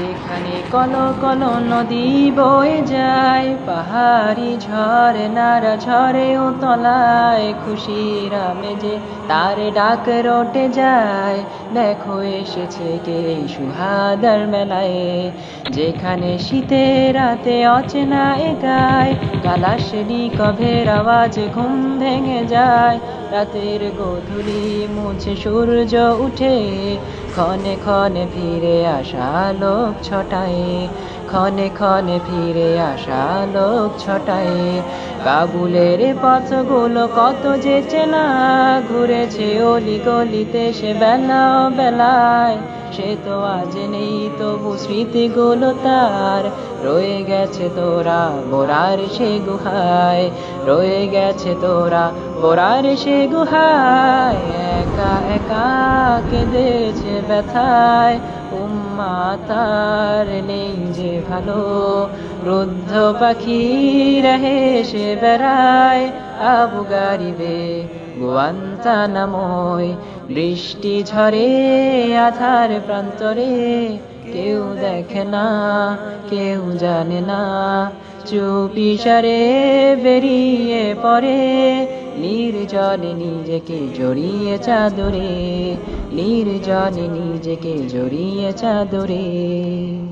যেখানে call call নদী বয়ে যায়, পাহাড়ি ঝড়, নারা ঝরে ও তলায় খুশির যে তার ডাক রটে যায়। দেখো এসেছে কে সুহাদার মেলায়, যেখানে শীতের রাতে অচেনা একায় কালাশনি কভের আওয়াজ ঘুম ভেঙে যায়। রাতের গধুলি মুছে সূর্য উঠে ক্ষণে ক্ষণে ফিরে আসা লোক ছটায়। ক্ষণে ক্ষণে ফিরে আসা লোক ছটায়। কাবুলের পথগুলো কত যে চেনা, ঘুরেছে অলি গলিতে সে বেলা বেলায়। সে তো আজ নেই, তবু স্মৃতিগুলো তার। রয়ে গেছে তোরা বোরার সে গুহায়, রয়ে গেছে তোরা বোরার সে গুহায়। একা একা কেঁদেছে ব্যথায়। উম্মা তার নেই যে ভালো। রুদ্ধ পাখি রহে সে বেড়ায় আবু গারিবে। গুয়ান্তানাময় বৃষ্টি ঝরে আধার প্রান্তরে। কেউ দেখে না, কেউ জানে না, চুপি সারে বেরিয়ে পড়ে। নির্জনে নিজেকে জড়িয়ে চাদরে নির্জনে নিজেকে জড়িয়ে চাদরে।